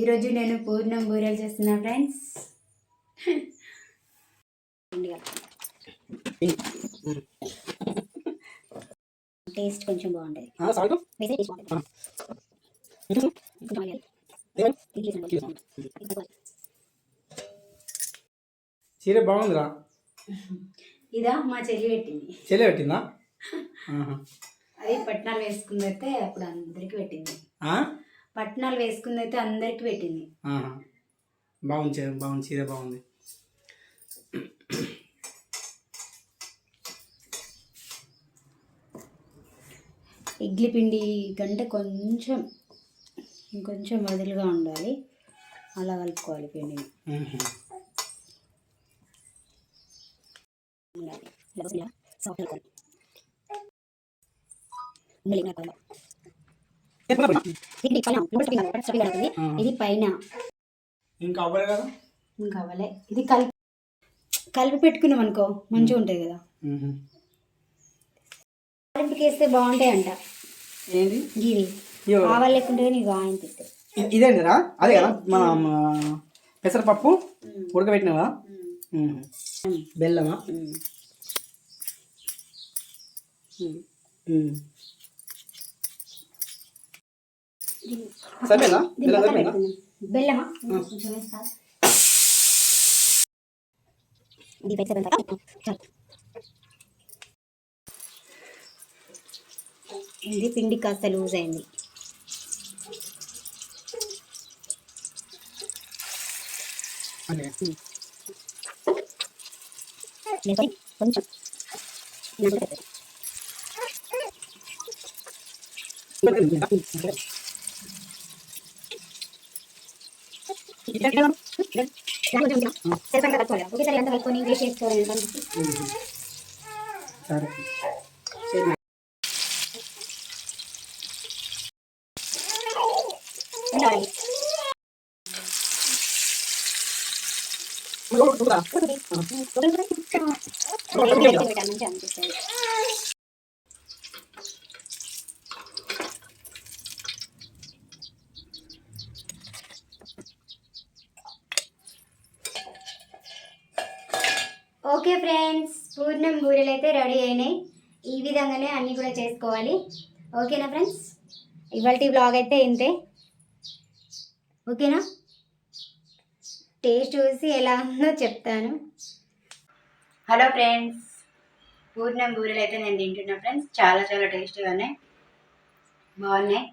ఈరోజు నేను పూర్ణం బూరెలు చేస్తున్నా ఫ్రెండ్స్. టేస్ట్ కొంచెం బాగుంటుంది. చీర బాగుందిరా. ఇదా మా చెల్లి పెట్టింది. చెల్లె పెట్టిందా. అది పట్నాలు వేసుకుందైతే అప్పుడు అందరికి పెట్టింది. పట్నాలు వేసుకుందైతే అందరికి పెట్టింది. బాగుంది బాగుంది చీర బాగుంది ఇడ్లీ పిండి కంటే కొంచెం ఇంకొంచెం వదులుగా ఉండాలి అలా కలుపుకోవాలి పిండిని ఉహు. ఉండాలి. ఇది పైన. ఇది పైన ఇంకా అవ్వలే కదా? ఇంకా అవ్వలే. ఇది కలిపి కలిపి పెట్టుకున్నాం అనుకో మంచిగా ఉంటుంది కదా. వేస్తే బాగుంటాయి అంట ఏంది. ఆవాలు లేకుంటే నీకు ఆయన తింటే ఇ- ఇదేంటిరా అదే కదా మన పెసరపప్పు ఉడకబెట్టినవా. బెల్లమా? బెల్లమా? ఇది పిండి కాస్త లూజ్ అయింది. కొంచెం నాకు పెద్దది. దాంట్లో కొంచెం సరిపడా కలుపుకోవాలి. ఒకేసారి అంతా కలుపుకొని వేస్ట్ చేసుకోవాలి ఉహు. సరే సరే ఉండాలి. మంచిగా అనిపిస్తుంది okay friends పూర్ణం బూరెలు అయితే రెడీ అయినాయి. ఈ విధంగానే అన్నీ కూడా చేసుకోవాలి. ఓకేనా ఫ్రెండ్స్? ఇవాళ బ్లాగ్ అయితే ఇంతే. ఓకేనా? టేస్ట్ చూసి ఎలా ఉందో చెప్తాను. హలో ఫ్రెండ్స్ పూర్ణం బూరెలు అయితే నేను తింటున్నా ఫ్రెండ్స్. చాలా చాలా టేస్టీగా ఉన్నాయి. బాగున్నాయి.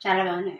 చాలా బాగున్నాయి.